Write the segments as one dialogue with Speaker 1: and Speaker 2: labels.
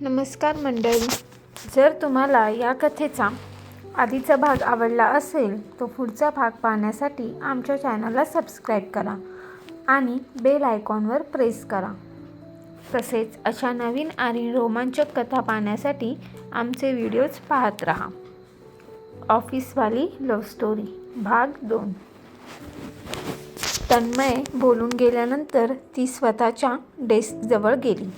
Speaker 1: नमस्कार मंडळी. जर तुम्हाला या कथेचा आधीचा भाग आवडला असेल तो पुढचा भाग पाहण्यासाठी आमच्या चॅनलला सबस्क्राईब करा आणि बेल आयकॉनवर प्रेस करा. तसेच अशा नवीन आणि रोमांचक कथा पाहण्यासाठी आमचे व्हिडिओज पाहत राहा. ऑफिसवाली लव्ह स्टोरी भाग दोन. तन्मय बोलून गेल्यानंतर ती स्वतःच्या डेस्कजवळ गेली.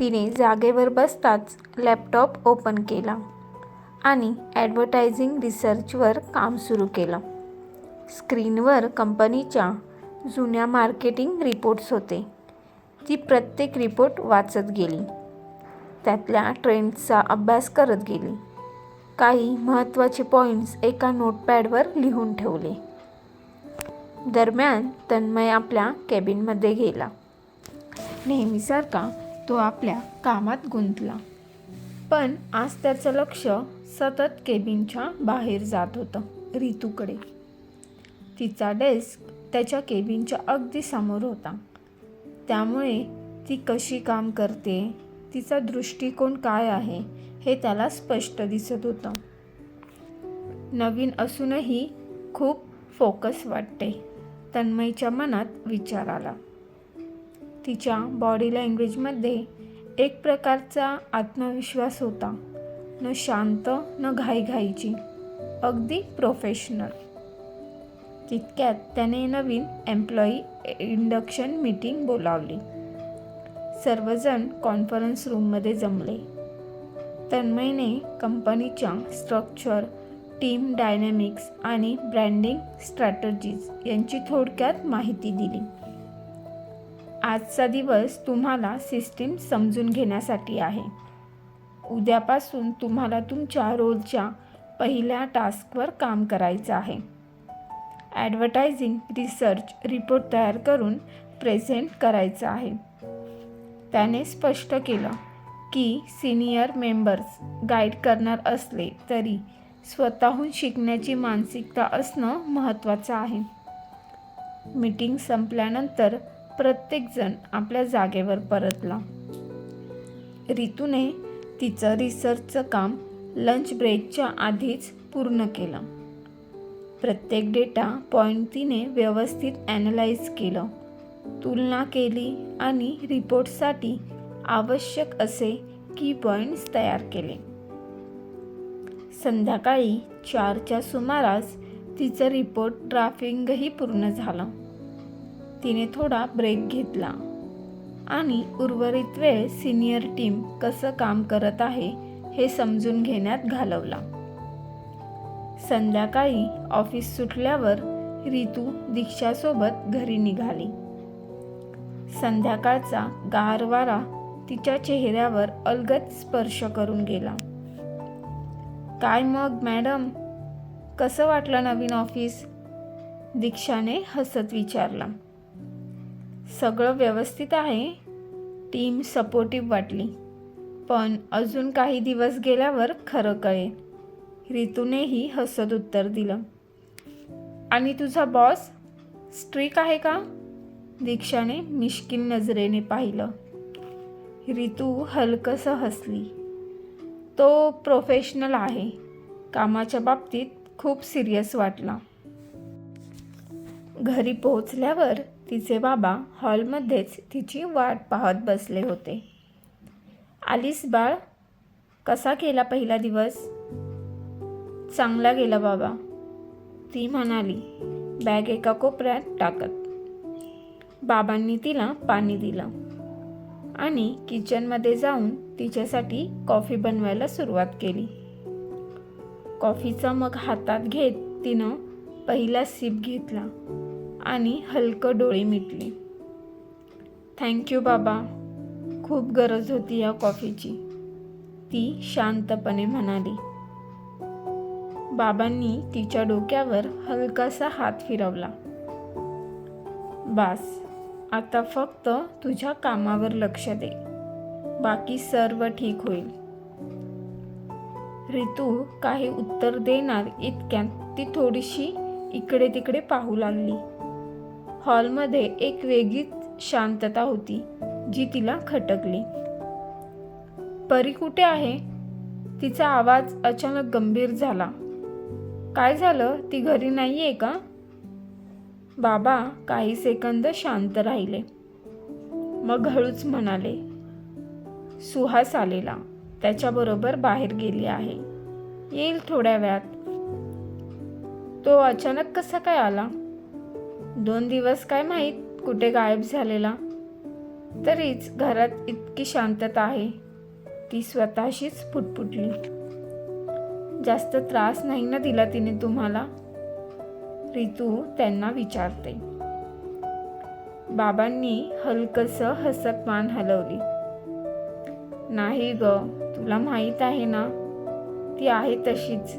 Speaker 1: तिने जागेवर बसताच लॅपटॉप ओपन केला आणि ॲडव्हर्टायझिंग रिसर्चवर काम सुरू केलं. स्क्रीनवर कंपनीच्या जुन्या मार्केटिंग रिपोर्ट्स होते ती प्रत्येक रिपोर्ट वाचत गेली. त्यातल्या ट्रेंड्सचा अभ्यास करत गेली. काही महत्त्वाचे पॉईंट्स एका नोटपॅडवर लिहून ठेवले. दरम्यान तन्मय आपल्या कॅबिनमध्ये गेला. नेहमीसारखा तो आपल्या कामात गुंतला. पण आज त्याचं लक्ष सतत केबिनच्या बाहेर जात होतं रितूकडे. तिचा डेस्क त्याच्या केबिनच्या अगदी समोर होता. त्यामुळे ती कशी काम करते तिचा दृष्टिकोन काय आहे हे त्याला स्पष्ट दिसत होतं. नवीन असूनही खूप फोकस वाटते तन्मयच्या मनात विचार आला. तिच्या बॉडी लँग्वेजमध्ये एक प्रकारचा आत्मविश्वास होता. न शांत न घाईघाईची. अगदी प्रोफेशनल तितक्यात त्याने नवीन एम्प्लॉई इंडक्शन मीटिंग बोलावली. सर्वजण कॉन्फरन्स रूममध्ये जमले. तन्मयने कंपनीच्या स्ट्रक्चर टीम डायनॅमिक्स आणि ब्रँडिंग स्ट्रॅटजीज यांची थोडक्यात माहिती दिली. आजचा दिवस तुम्हाला सिस्टीम समजून घेण्यासाठी आहे. उद्यापासून तुम्हाला तुमच्या रोलच्या पहिल्या टास्कवर काम करायचं आहे. ॲडव्हर्टायझिंग रिसर्च रिपोर्ट तयार करून प्रेझेंट करायचं आहे. त्याने स्पष्ट केलं की सिनियर मेंबर्स गाईड करणार असले तरी स्वतःहून शिकण्याची मानसिकता असणं महत्त्वाचं आहे. मीटिंग संपल्यानंतर प्रत्येकजण आपल्या जागेवर परतला. रितूने तिचं रिसर्चचं काम लंच ब्रेकच्या आधीच पूर्ण केलं. प्रत्येक डेटा पॉईंट तिने व्यवस्थित ॲनलाइज केलं. तुलना केली आणि रिपोर्टसाठी आवश्यक असे की पॉईंट्स तयार केले. संध्याकाळी चारच्या सुमारास तिचं रिपोर्ट ड्राफ्टिंगही पूर्ण झालं. तिने थोडा ब्रेक घेतला. आणि उर्वरित वेळ सिनियर टीम कसं काम करत आहे हे समजून घेण्यात घालवला. संध्याकाळी ऑफिस सुटल्यावर रितू दीक्षासोबत घरी निघाली. संध्याकाळचा गारवारा तिच्या चेहऱ्यावर अलगद स्पर्श करून गेला. काय मग मॅडम? कसं वाटलं नवीन ऑफिस दीक्षाने हसत विचारला. सगळं व्यवस्थित आहे. टीम सपोर्टिव्ह वाटली. पण अजून काही दिवस गेल्यावर खरं कळेल. रितूनेही हसत उत्तर दिलं. आणि तुझा बॉस स्ट्रिक आहे का? दीक्षाने मिश्किल नजरेने पाहिलं. रितू हलकसं हसली. तो प्रोफेशनल आहे. कामाच्या बाबतीत खूप सिरियस वाटला. घरी पोहोचल्यावर तिचे बाबा हॉलमध्येच तिची वाट पाहत बसले होते. आलीस बाळ? कसा गेला पहिला दिवस? चांगला गेला बाबा ती म्हणाली. बॅग एका कोपऱ्यात टाकत. बाबांनी तिला पाणी दिलं आणि किचनमध्ये जाऊन तिच्यासाठी कॉफी बनवायला सुरुवात केली. कॉफीचा मग हातात घेत तिनं पहिला सिप घेतला. आणि हलकं डोळे मिटली थँक्यू बाबा. खूप गरज होती या कॉफीची. ती शांतपणे म्हणाली. बाबांनी तिच्या डोक्यावर हलकासा हात फिरवला. बास आता फक्त तुझ्या कामावर लक्ष दे. बाकी सर्व ठीक होईल. रितू काही उत्तर देणार इतक्यात ती थोडीशी इकडे तिकडे पाहू लागली. हॉलमध्ये एक वेगळीच शांतता होती जी तिला खटकली. परी कुठे आहे? तिचा आवाज अचानक गंभीर झाला. काय झालं? ती घरी नाही आहे का? बाबा काही सेकंद शांत राहिले. मग हळूच म्हणाले सुहास आलेला. त्याच्याबरोबर बाहेर गेली आहे. येईल थोड्या वेळात. तो अचानक कसा काय आला? दोन दिवस काय माहीत कुठे गायब झालेला. तरीच घरात इतकी शांतता आहे ती स्वतःशीच फुटफुटली. जास्त त्रास नाही ना दिला तिने तुम्हाला? रितू त्यांना विचारते. बाबांनी हलकसं हसत मान हलवली. नाही ग तुला माहीत आहे ना? ती आहे तशीच.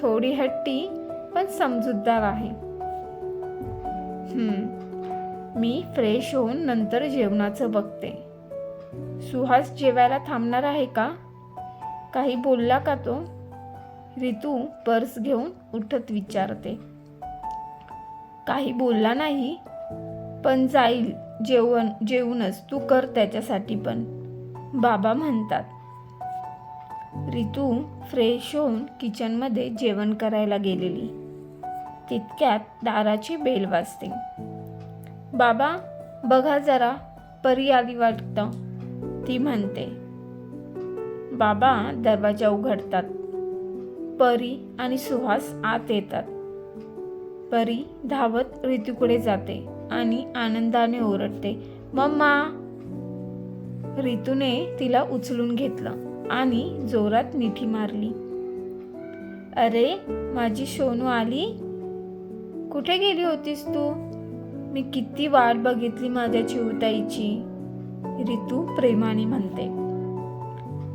Speaker 1: थोडी हट्टी पण समजूतदार आहे. मी फ्रेश होऊन नंतर जेवणाचं बघते. सुहास जेवायला थांबणार आहे का? काही बोलला का तो? रितू पर्स घेऊन उठत विचारते. काही बोलला नाही? पण जाईल जेवण जेवूनच तू कर त्याच्यासाठी पण. बाबा म्हणतात. रितू फ्रेश होऊन किचनमध्ये जेवण करायला गेलेली. तितक्यात दाराची बेल वाजते. बाबा बघा जरा परी आली वाटतं. ती म्हणते. बाबा दरवाजा उघडतात. परी आणि सुहास आत येतात. परी धावत ऋतूकडे जाते आणि आनंदाने ओरडते मम्मा. ऋतूने तिला उचलून घेतलं आणि जोरात मिठी मारली. अरे माझी सोनू आली? कुठे गेली होतीस तू? मी किती वाट बघितली माझ्या चिवताईची रितू प्रेमाने म्हणते.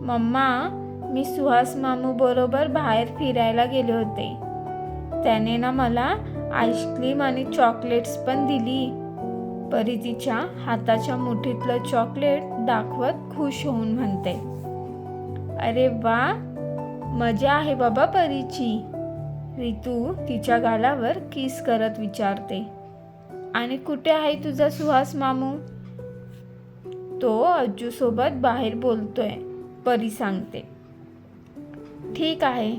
Speaker 1: मम्मा मी सुहास मामू बरोबर बाहेर फिरायला गेले होते. त्याने ना मला आईस्क्रीम आणि चॉकलेट्स पण दिली. परी तिच्या हाताच्या मुठीतलं चॉकलेट दाखवत खुश होऊन म्हणते. अरे वा मजा आहे बाबा परीची. रितू तिच्या गालावर किस करत विचारते आणि कुठे आहे तुझा सुहास मामू? तो अज्जूसोबत बाहेर बोलतोय परी सांगते. ठीक आहे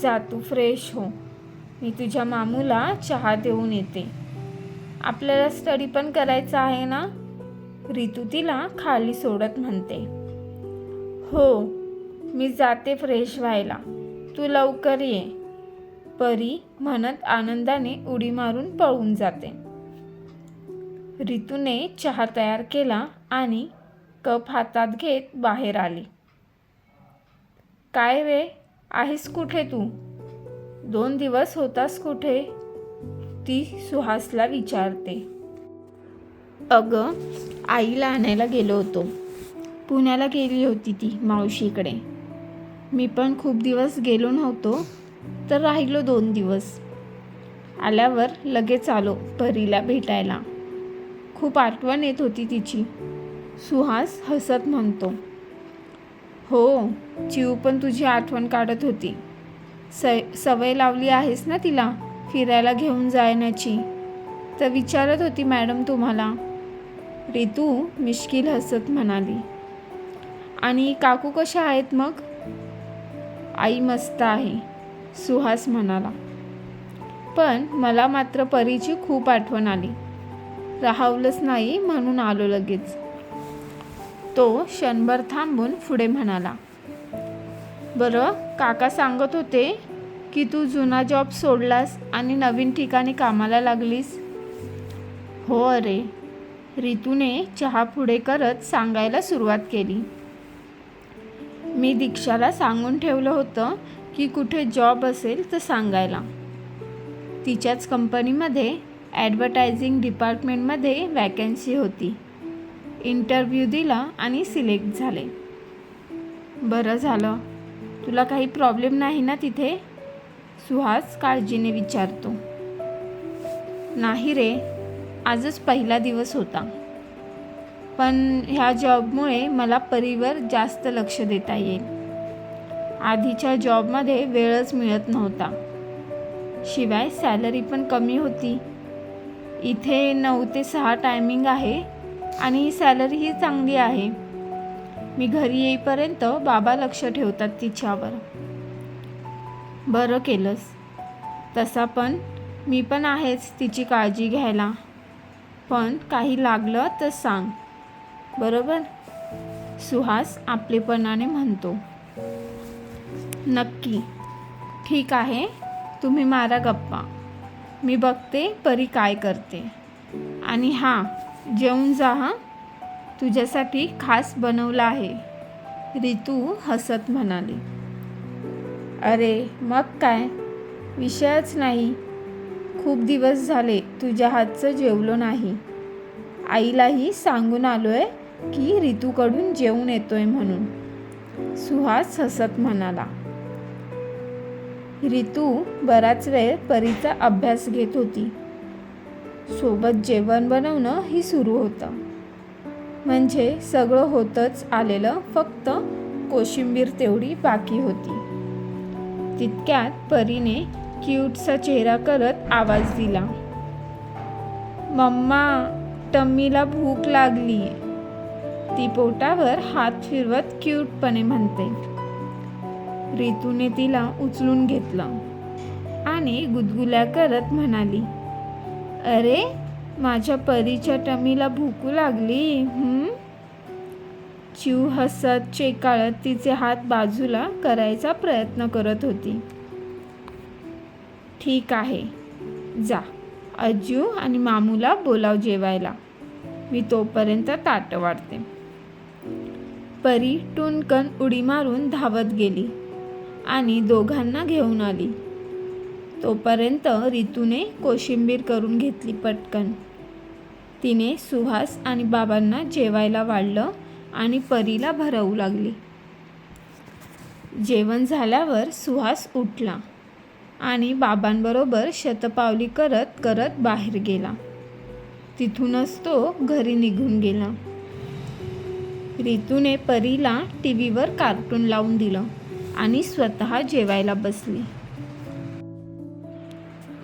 Speaker 1: जा तू फ्रेश हो. मी तुझ्या मामूला चहा देऊन येते. आपल्याला स्टडी पण करायचा आहे ना? रितू तिला खाली सोडत म्हणते. हो मी जाते फ्रेश व्हायला. तू लवकर ये. परी म्हणत आनंदाने उडी मारून पळून जाते. रितूने चहा तयार केला आणि कप हातात घेत बाहेर आली. काय रे आहेस कुठे तू? दोन दिवस होतास कुठे? ती सुहासला विचारते. अगं आईला आणायला गेलो होतो. पुण्याला गेली होती ती मावशीकडे. मी पण खूप दिवस गेलो नव्हतो. तर राहिलो दोन दिवस. आल्यावर लगेच आलो परीला भेटायला. खूप आठवण येत होती तिची. सुहास हसत म्हणतो हो चिव पण तुझी आठवण काढत होती. स सवय लावली आहेस ना तिला फिरायला घेऊन जाण्याची तर विचारत होती मॅडम तुम्हाला. रितू मिश्किल हसत म्हणाली आणि काकू कशा आहेत मग? आई मस्त आहे. सुहास म्हणाला. पण मला मात्र परीची खूप आठवण आली. राहावलंच नाही म्हणून आलो लगेच. तो क्षणभर थांबून पुढे म्हणाला बरं काका सांगत होते की तू जुना जॉब सोडलास आणि नवीन ठिकाणी कामाला लागलीस? हो अरे रितूने चहा पुढे करत सांगायला सुरुवात केली. मी दीक्षाला सांगून ठेवलं होतं की कुठे जॉब असेल तर सांगायला. तिच्याच कंपनीमध्ये ॲडव्हर्टायझिंग डिपार्टमेंटमध्ये वॅकन्सी होती. इंटरव्ह्यू दिला आणि सिलेक्ट झाले. बरं झालं. तुला काही प्रॉब्लेम नाही ना तिथे? सुहास काळजीने विचारतो. नाही रे आजच पहिला दिवस होता. पण ह्या जॉबमुळे मला परीवर जास्त लक्ष देता येईल. आधीच्या जॉबमध्ये वेळच मिळत नव्हता. शिवाय सॅलरी पण कमी होती. इथे नऊ ते सहा टायमिंग आहे आणि सॅलरीही चांगली आहे. मी घरी येईपर्यंत बाबा लक्ष ठेवतात तिच्यावर. बरं केलंस. तसा पण मी पण आहेच तिची काळजी घ्यायला. पण काही लागलं तर सांग. बरोबर? सुहास आपलेपणाने म्हणतो. नक्की. ठीक आहे तुम्ही मारा गप्पा. मी बघते परी काय करते. आणि हां जेवून जा हां. तुझ्यासाठी खास बनवलं आहे. रितू हसत म्हणाली. अरे मग काय? विषयच नाही. खूप दिवस झाले तुझ्या हातचं जेवलो नाही. आईलाही सांगून आलो आहे की रितूकडून जेवून येतोय म्हणून. सुहास हसत म्हणाला. रितू बराच वेळ परीचा अभ्यास घेत होती. सोबत जेवण बनवणं ही सुरू होतं. म्हणजे सगळं होतच आलेलं फक्त कोशिंबीर तेवढी बाकी होती. तितक्यात परीने क्यूटचा चेहरा करत आवाज दिला. मम्मा टम्मीला भूक लागली ती पोटावर हात फिरवत क्यूटपणे म्हणते. रितूने तिला उचलून घेतलं आणि गुदगुल्या करत म्हणाली अरे माझ्या परीच्या टमीला भूकू लागली चिव हसत चेकाळत तिचे हात बाजूला करायचा प्रयत्न करत होती. ठीक आहे जा अज्जू आणि मामूला बोलाव जेवायला मी तोपर्यंत ताट वाढते. परी टुनकन उडी मारून धावत गेली. आणि दोघांना घेऊन आली. तोपर्यंत रितूने कोशिंबीर करून घेतली पटकन. तिने सुहास आणि बाबांना जेवायला वाढलं आणि परीला भरवू लागली. जेवण झाल्यावर सुहास उठला आणि बाबांबरोबर शतपावली करत करत बाहेर गेला. तिथूनच तो घरी निघून गेला. रितूने परीला टी व्हीवर कार्टून लावून दिलं. आणि स्वतः जेवायला बसली.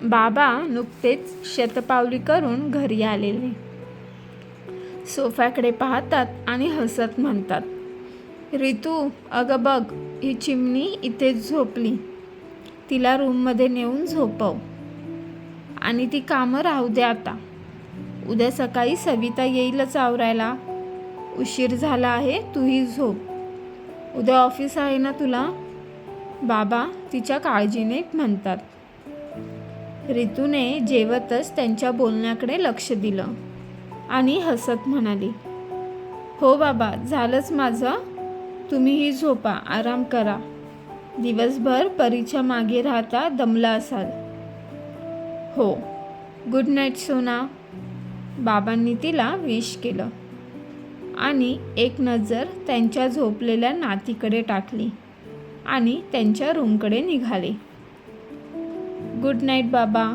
Speaker 1: बाबा नुकतेच शतपावली करून घरी आलेले. सोफ्याकडे पाहतात आणि हसत म्हणतात रितू अगं बघ ही चिमणी इथेच झोपली. तिला रूममध्ये नेऊन झोपव. आणि ती कामं राहू दे आता. उद्या सकाळी सविता येईलच आवरायला. उशीर झाला आहे तूही झोप. उद्या ऑफिस आहे ना तुला? बाबा तिच्या काळजीने म्हणतात. रितूने जेवतच त्यांच्या बोलण्याकडे लक्ष दिलं आणि हसत म्हणाली हो बाबा झालंच माझं. तुम्हीही झोपा आराम करा. दिवसभर परीच्या मागे राहता दमला असाल. हो. गुड नाईट सोना. बाबांनी तिला विश केलं आणि एक नजर त्यांच्या झोपलेल्या नातीकडे टाकली. आणि त्यांच्या रूमकडे निघाले. गुड नाईट बाबा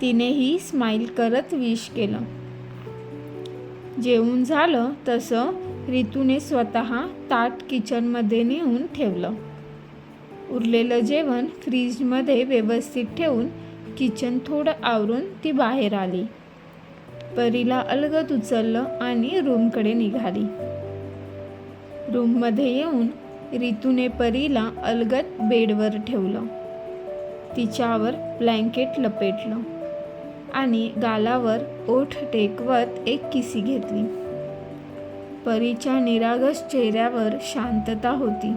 Speaker 1: तिनेही स्माईल करत विश केलं. जेवून झालं तसं रितूने स्वतः ताट किचनमध्ये नेऊन ठेवलं. उरलेलं जेवण फ्रीजमध्ये व्यवस्थित ठेवून किचन थोडं आवरून ती बाहेर आली. परीला अलगद उचललं आणि रूमकडे निघाली. रूममध्ये येऊन रितूने परीला अलगद बेडवर ठेवलं. तिच्यावर ब्लँकेट लपेटलं आणि गालावर ओठ टेकवत एक किसी घेतली. परीच्या निरागस चेहऱ्यावर शांतता होती.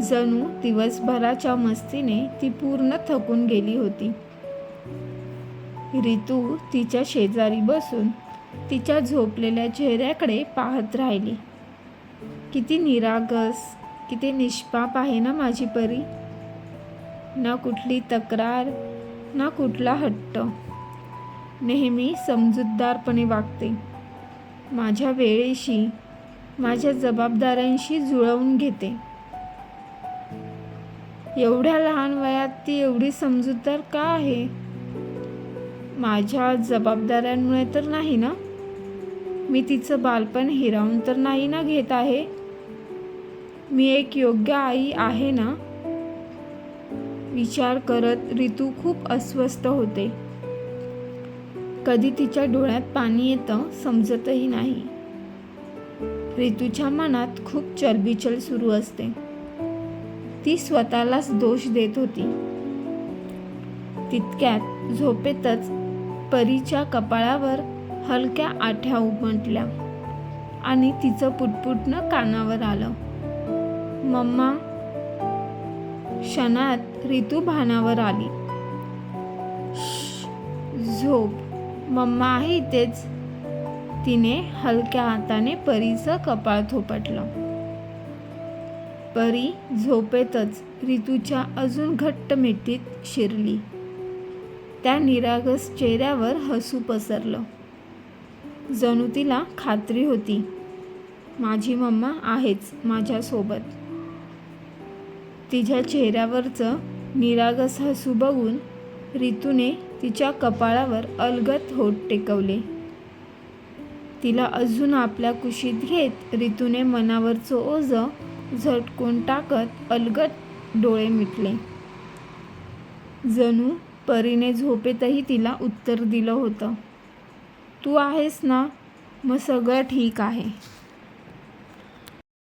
Speaker 1: जणू दिवसभराच्या मस्तीने ती पूर्ण थकून गेली होती. रितू तिच्या शेजारी बसून तिच्या झोपलेल्या चेहऱ्याकडे पाहत राहिली. किती निरागस की ते निष्पाप आहे ना माझी परी. ना कुठली तक्रार ना कुठला हट्ट. नेहमी समजूतदारपणे वागते. माझ्या वेळेशी माझ्या जबाबदाऱ्यांशी जुळवून घेते. एवढ्या लहान वयात ती एवढी समजूतदार का आहे? माझ्या जबाबदाऱ्यांमुळे तर नाही ना? मी तिचं बालपण हिरावून तर नाही ना घेत आहे? मी एक योग्य आई आहे ना? विचार करत ऋतू खूप अस्वस्थ होते. कधी तिच्या डोळ्यात पाणी येतं समजतही नाही. ऋतूच्या मनात खूप चलबिचल सुरू असते. ती स्वतःलाच दोष देत होती. तितक्यात झोपेतच परीच्या कपाळावर हलक्या आठ्या उमटल्या आणि तिचं पुटपुटणं कानावर आलं. मम्मा क्षणात ऋतू भानावर आली. झोप. मम्मा आहे इथेच. तिने हलक्या हाताने परीचं कपाळ थोपटलं. परी झोपेतच ऋतूच्या अजून घट्ट मिठीत शिरली. त्या निरागस चेहऱ्यावर हसू पसरलं. जणू तिला खात्री होती. माझी मम्मा आहेच माझ्यासोबत. तिच्या चेहऱ्यावरचं निरागस हसू बघून ऋतूने तिच्या कपाळावर अलगत होत टेकवले. तिला अजून आपल्या कुशीत घेत ऋतूने मनावरचं ओझं झटकून टाकत अलगत डोळे मिटले. जणू परीने झोपेतही तिला उत्तर दिलं होतं. तू आहेस ना मग सगळं ठीक आहे.